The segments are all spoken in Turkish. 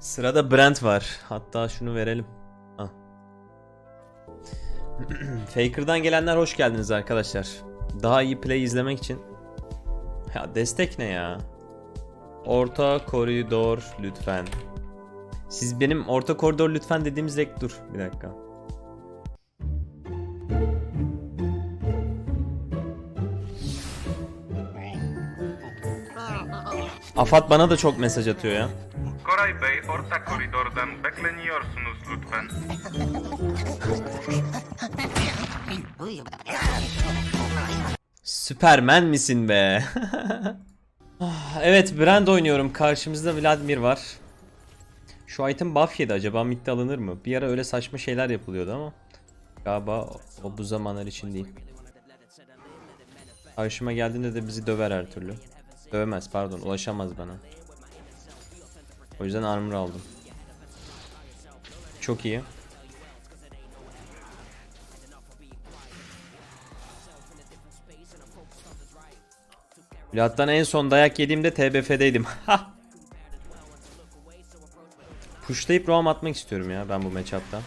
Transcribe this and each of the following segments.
Sırada Brent var. Hatta şunu verelim. Ah. Faker'dan gelenler hoş geldiniz arkadaşlar. Daha iyi play izlemek için. Ya destek ne ya? Orta koridor lütfen. Siz benim orta koridor lütfen dediğimiz rek dur bir dakika. Afat bana da çok mesaj atıyor ya. Koray Bey orta koridordan bekleniyorsunuz lütfen. Süpermen misin be? Ah, evet Brand oynuyorum. Karşımızda Vladimir var. Şu item buff yedi acaba midde alınır mı? Bir ara öyle saçma şeyler yapılıyordu ama. Galiba o bu zamanlar için değil. Karşıma geldiğinde de bizi döver her türlü. Dövemez pardon ulaşamaz bana. O yüzden armor aldım. Çok iyi. Vlad'dan en son dayak yediğimde TBF'deydim. Pushlayıp roam atmak istiyorum ya ben bu matchup'ta.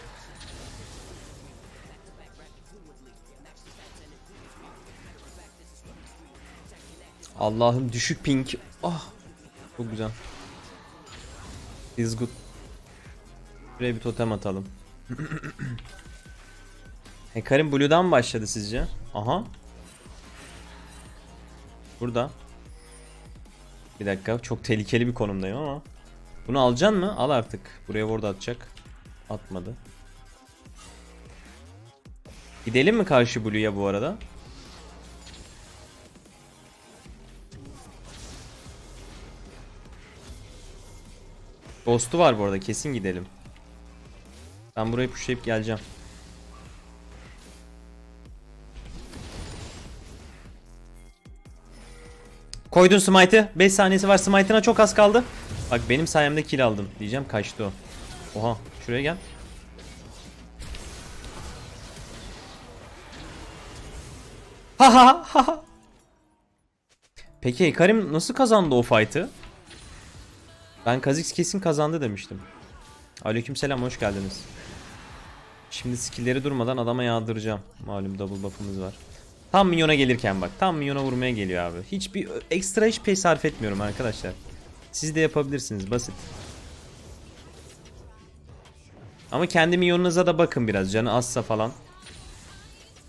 Allah'ım düşük ping. Ah. Çok güzel. Feels good. Buraya bir totem atalım. Hekarim Blue'dan başladı sizce? Aha. Burada. Bir dakika çok tehlikeli bir konumdayım ama. Bunu alacaksın mı? Al artık. Buraya ward atacak. Atmadı. Gidelim mi karşı Blue'ya bu arada? Ghost'u var bu arada kesin gidelim. Ben burayı pushlayıp geleceğim. Koydun smite'ı. 5 saniyesi var. Smite'ına çok az kaldı. Bak benim sayemde kill aldım. Diyeceğim kaçtı o. Oha. Şuraya gel. Ha ha ha. Peki Karim nasıl kazandı o fight'ı? Ben Kha'Zix kesin kazandı demiştim. Aleykümselam hoş geldiniz. Şimdi skill'leri durmadan adama yağdıracağım. Malum double buff'ımız var. Tam minyona gelirken bak. Tam minyona vurmaya geliyor abi. Hiçbir ekstra hiç pay sarf etmiyorum arkadaşlar. Siz de yapabilirsiniz basit. Ama kendi minyonunuza da bakın biraz. Canı azsa falan.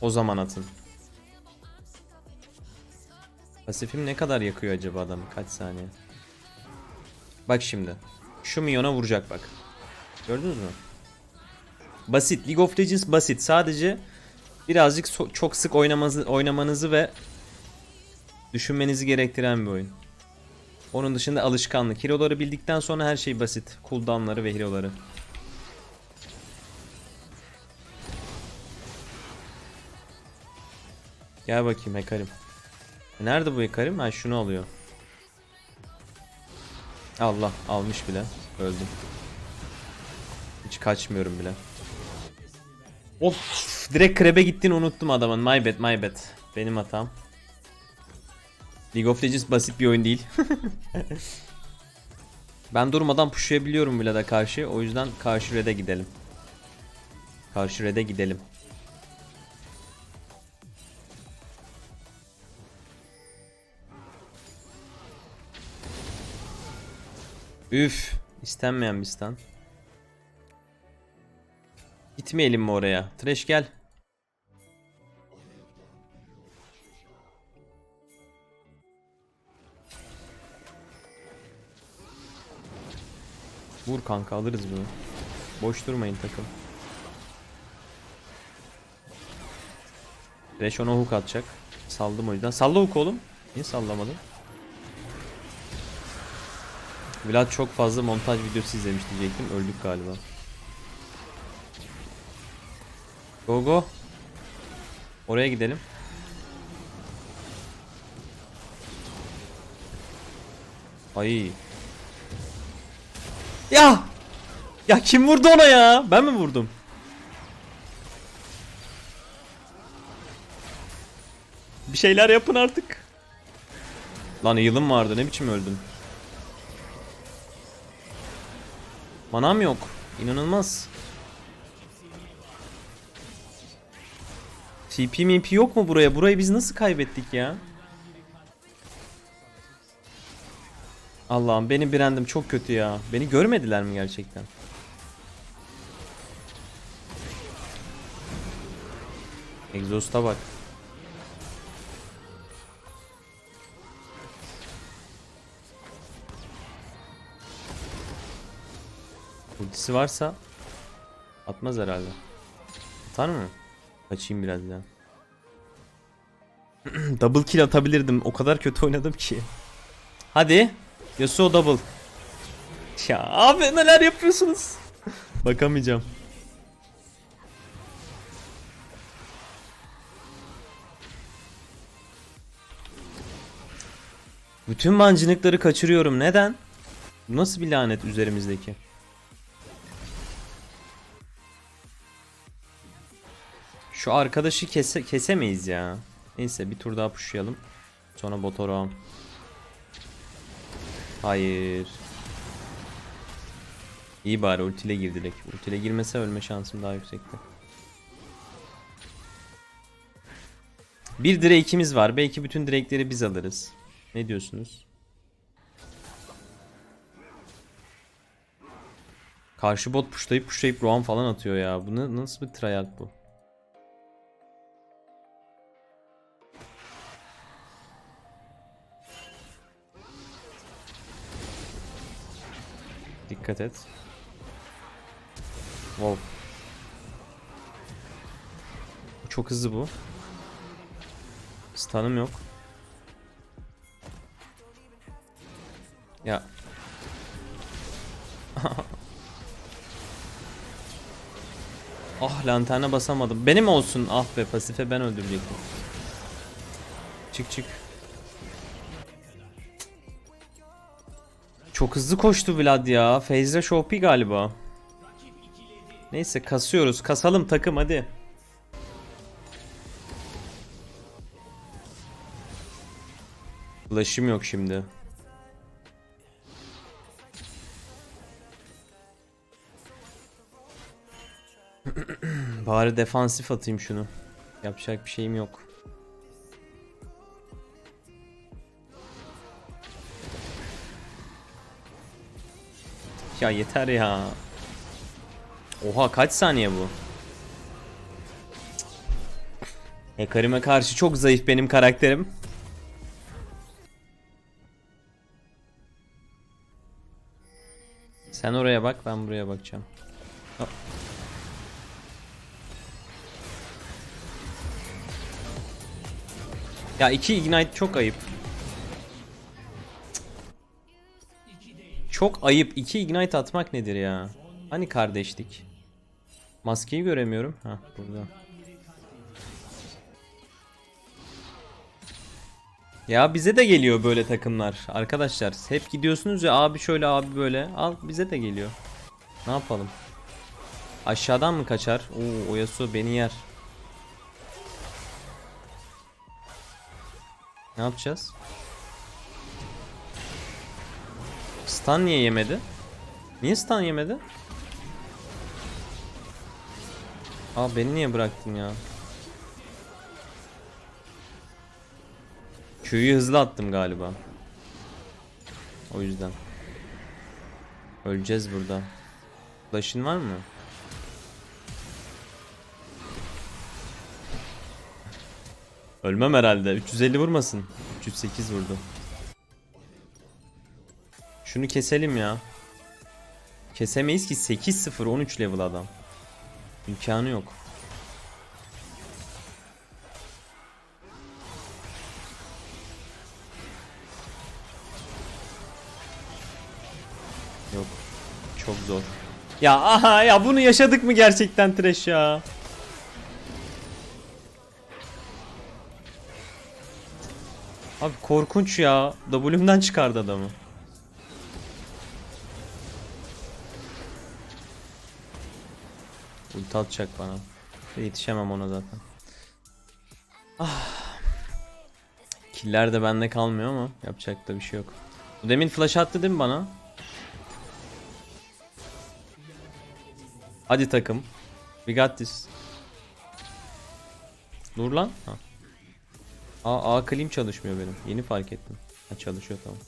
O zaman atın. Pasifim ne kadar yakıyor acaba adamı? Kaç saniye? Bak şimdi. Şu minyona vuracak bak. Gördünüz mü? Basit. League of Legends basit. Sadece birazcık so- çok sık oynamanızı, oynamanızı ve düşünmenizi gerektiren bir oyun. Onun dışında alışkanlık. Hero'ları bildikten sonra her şey basit. Cooldown'ları ve hero'ları. Gel bakayım Hekarim. Nerede bu Hekarim? Ha şunu alıyor. Allah almış bile. Öldüm. Hiç kaçmıyorum bile. Of direkt krebe gittiğini unuttum adamın. My bad my bad. Benim hatam. League of Legends basit bir oyun değil. ben durmadan pushlayabiliyorum bile de karşı. O yüzden karşı red'e gidelim. Karşı red'e gidelim. Üf. istenmeyen bir stand. Gitmeyelim mi oraya? Trash gel. Vur kanka alırız bunu. Boş durmayın takım. Trash ona hook atacak. Saldım o yüzden. Salla hook oğlum. Niye sallamadın? Vlad çok fazla montaj videosu izlemiş diyecektim. Öldük galiba. Go go. Oraya gidelim. Ay. Ya! Ya kim vurdu ona ya? Ben mi vurdum? Bir şeyler yapın artık. Lan yılım vardı ne biçim öldüm. Manam yok. İnanılmaz. TP MP yok mu buraya? Burayı biz nasıl kaybettik ya? Allah'ım benim brandım çok kötü ya. Beni görmediler mi gerçekten? Exhaust'a bak. Ultisi varsa atmaz herhalde. Atar mı? Kaçayım biraz ya. double kill atabilirdim. O kadar kötü oynadım ki. Hadi. Yasuo double. Ya abi neler yapıyorsunuz? Bakamayacağım. Bütün mancınıkları kaçırıyorum. Neden? Nasıl bir lanet üzerimizdeki? Şu arkadaşı kese kesemeyiz ya. Neyse bir tur daha pushlayalım. Sonra Botoram. Hayır. İyi bari ultile girdi direkt. Ultile girmese ölme şansım daha yüksekti. Bir Drake'imiz var. Belki bütün Drake'leri biz alırız. Ne diyorsunuz? Karşı bot pushlayıp pushlayıp roam falan atıyor ya. Bu ne- nasıl bir tryhard bu? Dikkat et. Wow. Çok hızlı bu. Stun'ım yok. Ya. ah lanterne basamadım. Benim olsun. Ah be pasife ben öldürecektim. Çık çık. Çok hızlı koştu Vlad ya. Feyze Shopi galiba. Neyse kasıyoruz. Kasalım takım hadi. Flash'ım yok şimdi. Bari defansif atayım şunu. Yapacak bir şeyim yok. Ya yeter ya. Oha kaç saniye bu? Hekarime karşı çok zayıf benim karakterim. Sen oraya bak ben buraya bakacağım. Ya iki ignite çok ayıp. Çok ayıp. İki ignite atmak nedir ya? Hani kardeşlik? Maskeyi göremiyorum. Ha burada. Ya bize de geliyor böyle takımlar. Arkadaşlar hep gidiyorsunuz ya abi şöyle abi böyle. Al bize de geliyor. Ne yapalım? Aşağıdan mı kaçar? Oo Oyasu beni yer. Ne yapacağız? Stun niye yemedi? Niye stun yemedi? Aa beni niye bıraktın ya? Q'yu hızlı attım galiba. O yüzden. Öleceğiz burada. Flash'ın var mı? Ölmem herhalde. 350 vurmasın. 308 vurdu. Şunu keselim ya. Kesemeyiz ki 8-0 13 level adam. İmkanı yok. Yok. Çok zor. Ya aha ya bunu yaşadık mı gerçekten trash ya? Abi korkunç ya. W'mden çıkardı adamı. Ulti atacak bana. Yetişemem ona zaten. Ah. Killer de bende kalmıyor ama yapacak da bir şey yok. Bu Demin flash attı değil mi bana? Hadi takım. We got this. Dur lan. Ha. Aa, A klim çalışmıyor benim. Yeni fark ettim. Ha, çalışıyor tamam.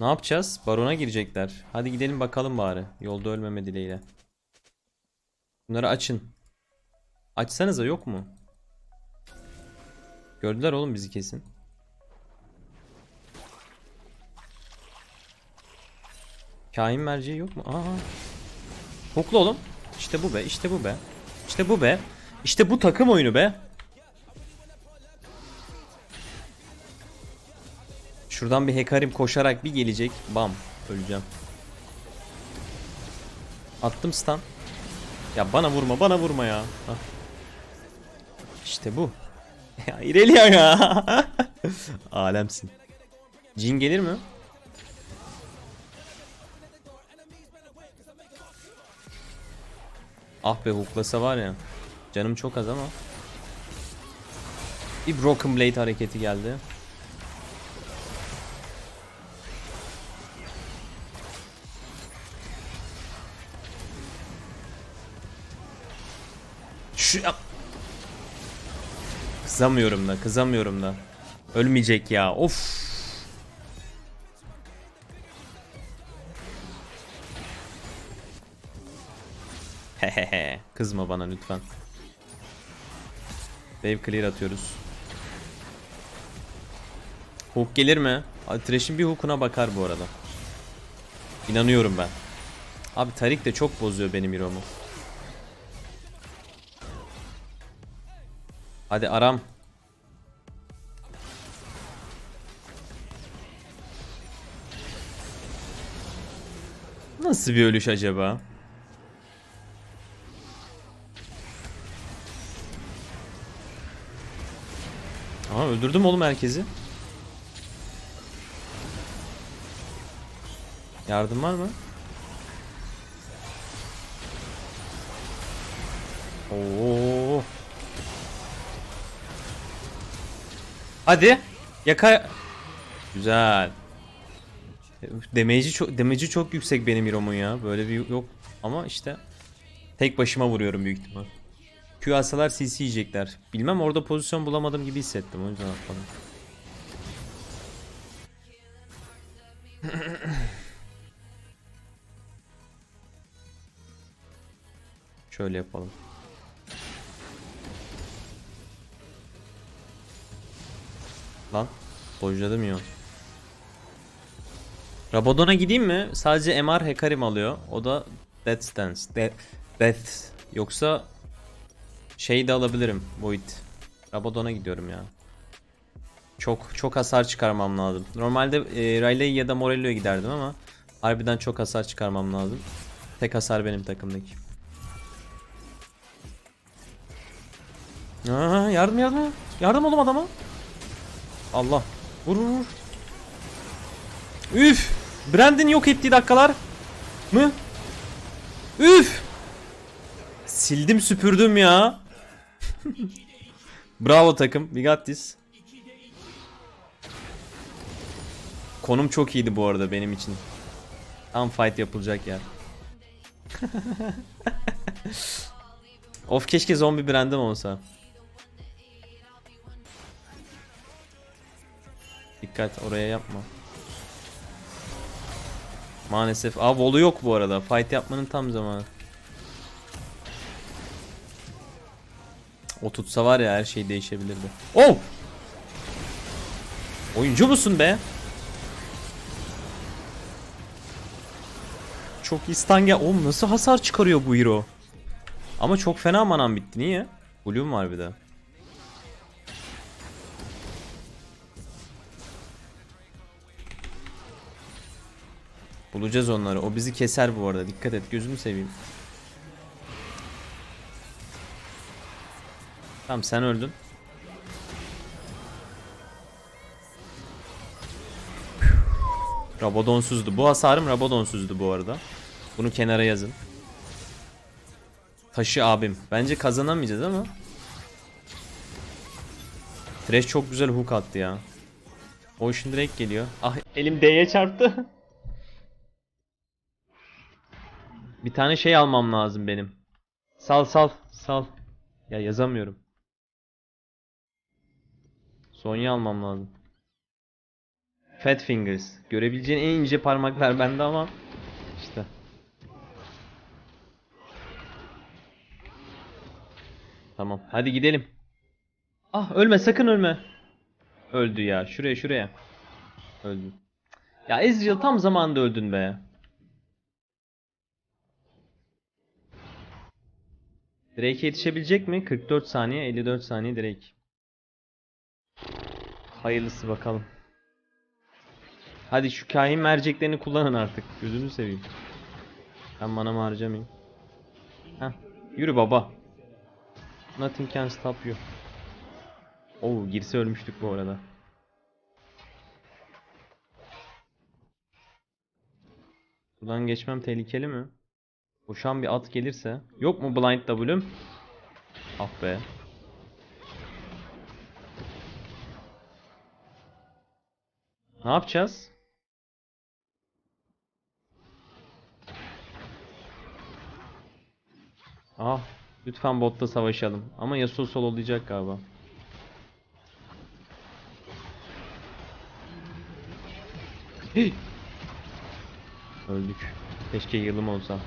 Ne yapacağız? Barona girecekler. Hadi gidelim bakalım bari. Yolda ölmeme dileğiyle. Bunları açın. Açsanıza yok mu? Gördüler oğlum bizi kesin. Kain merceği yok mu? Aa. Huklu oğlum. İşte bu be, işte bu be. İşte bu be. İşte bu takım oyunu be. Şuradan bir hekarim koşarak bir gelecek. Bam. Öleceğim. Attım stun. Ya bana vurma, bana vurma ya. Hah. İşte bu. Ya İrelia ya. Alemsin. Cin gelir mi? Ah be huklasa var ya. Canım çok az ama. Bir Broken Blade hareketi geldi. Kızamıyorum da, kızamıyorum da. Ölmeyecek ya. Of. Hehehe. Kızma bana lütfen. Wave clear atıyoruz. Hook gelir mi? Abi, Thresh'in bir hook'una bakar bu arada. İnanıyorum ben. Abi Tarik de çok bozuyor benim hero'mu. Hadi aram. Nasıl bir ölüş acaba? Aa öldürdüm oğlum herkesi. Yardım var mı? Oo. Hadi. Yaka. Güzel. Damage'i çok damage'i çok yüksek benim Hero'mun ya. Böyle bir yok ama işte tek başıma vuruyorum büyük ihtimal. Q alsalar CC yiyecekler. Bilmem orada pozisyon bulamadım gibi hissettim o yüzden atladım. Şöyle yapalım. Lan dojladım ya. Rabadon'a gideyim mi? Sadece MR Hekarim alıyor. O da Death Stance. De Death. Yoksa şey de alabilirim. Void. Rabadon'a gidiyorum ya. Çok çok hasar çıkarmam lazım. Normalde e, Riley ya da Morello'ya giderdim ama harbiden çok hasar çıkarmam lazım. Tek hasar benim takımdaki. Aa, yardım yardım. Yardım oğlum adama. Allah. Vur vur vur. Üf. Brandon yok ettiği dakikalar mı? Üf. Sildim süpürdüm ya. Bravo takım. We got this. Konum çok iyiydi bu arada benim için. Tam fight yapılacak yer. of keşke zombi brandem olsa. Dikkat oraya yapma. Maalesef. Aa Volu yok bu arada. Fight yapmanın tam zamanı. O tutsa var ya her şey değişebilirdi. Oh! Oyuncu musun be? Çok iyi stun gel. Oğlum nasıl hasar çıkarıyor bu hero? Ama çok fena manam bitti. Niye? Bloom var bir de. Bulacağız onları. O bizi keser bu arada. Dikkat et. Gözünü seveyim. Tamam sen öldün. Rabadonsuzdu. Bu hasarım Rabadonsuzdu bu arada. Bunu kenara yazın. Taşı abim. Bence kazanamayacağız ama. Thresh çok güzel hook attı ya. Ocean Drake geliyor. Ah elim D'ye çarptı. Bir tane şey almam lazım benim. Sal sal sal. Ya yazamıyorum. Sonya almam lazım. Fat Fingers. Görebileceğin en ince parmaklar bende ama işte. Tamam. Hadi gidelim. Ah ölme sakın ölme. Öldü ya. Şuraya şuraya. Öldü. Ya Ezreal tam zamanında öldün be. Drake yetişebilecek mi? 44 saniye, 54 saniye Drake. Hayırlısı bakalım. Hadi şu kahin merceklerini kullanın artık. Gözünü seveyim. Ben manamı harcamayayım. Heh. Yürü baba. Nothing can stop you. Oo girse ölmüştük bu arada. Buradan geçmem tehlikeli mi? Koşan bir at gelirse. Yok mu blind W'm? Ah be. Ne yapacağız? Ah, lütfen botta savaşalım. Ama Yasuo sololayacak galiba. Hey! Öldük. Keşke yılım olsa.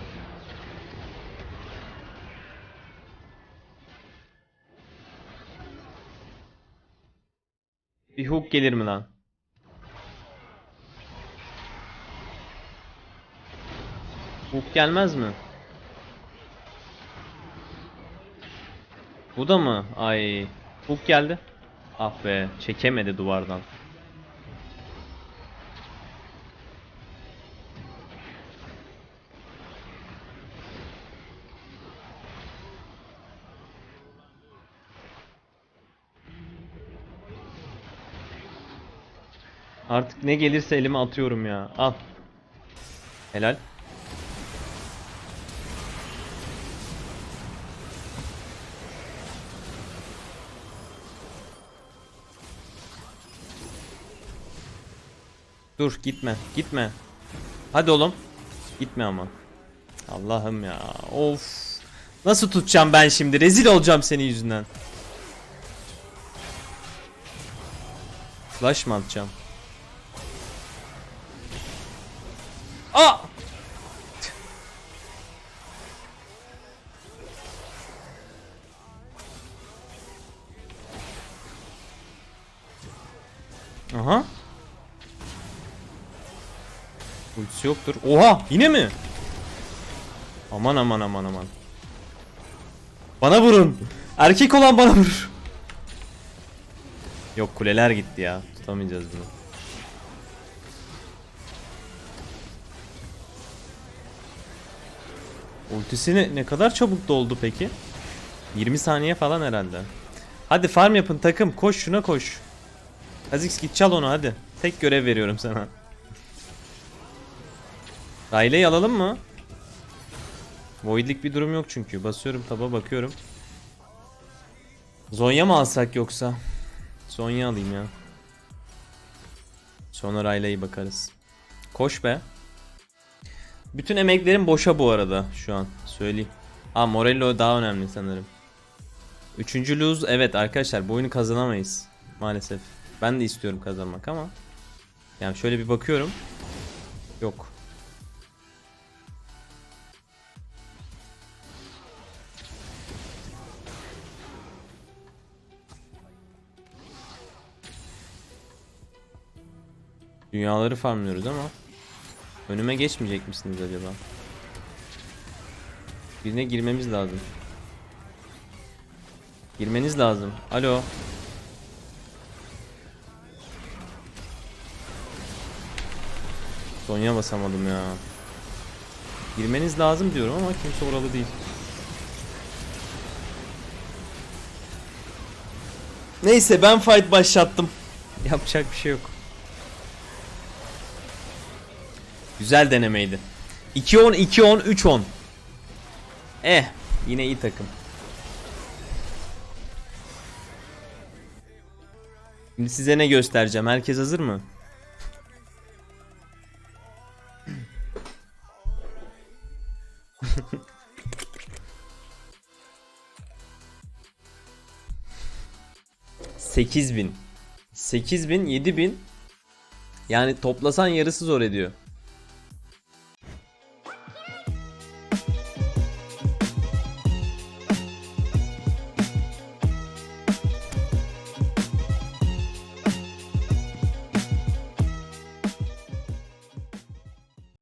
Bir hook gelir mi lan? Hook gelmez mi? Bu da mı? Ay. Hook geldi. Ah be. Çekemedi duvardan. Artık ne gelirse elime atıyorum ya. Al. Helal. Dur gitme. Gitme. Hadi oğlum. Gitme ama. Allah'ım ya. Of. Nasıl tutacağım ben şimdi? Rezil olacağım senin yüzünden. Flash mı atacağım? Aha. Ultisi yoktur. Oha! Yine mi? Aman aman aman aman. Bana vurun. Erkek olan bana vurur. Yok kuleler gitti ya. Tutamayacağız bunu. Ultisi ne, ne kadar çabuk doldu peki? 20 saniye falan herhalde. Hadi farm yapın takım. Koş şuna koş. Kha'Zix git çal onu hadi. Tek görev veriyorum sana. Riley'i alalım mı? Void'lik bir durum yok çünkü. Basıyorum taba bakıyorum. Zonya mı alsak yoksa? Zonya alayım ya. Sonra Riley'e bakarız. Koş be. Bütün emeklerim boşa bu arada şu an. Söyleyeyim. Ha Morello daha önemli sanırım. Üçüncü lose evet arkadaşlar bu oyunu kazanamayız. Maalesef. Ben de istiyorum kazanmak ama. Yani şöyle bir bakıyorum. Yok. Dünyaları farmlıyoruz ama önüme geçmeyecek misiniz acaba? Birine girmemiz lazım. Girmeniz lazım. Alo. Sonya basamadım ya. Girmeniz lazım diyorum ama kimse oralı değil. Neyse ben fight başlattım. Yapacak bir şey yok. Güzel denemeydi. 2-10, 2-10, 3-10. Eh, yine iyi takım. Şimdi size ne göstereceğim? Herkes hazır mı? Sekiz bin. Sekiz bin, yedi bin. Yani toplasan yarısı zor ediyor.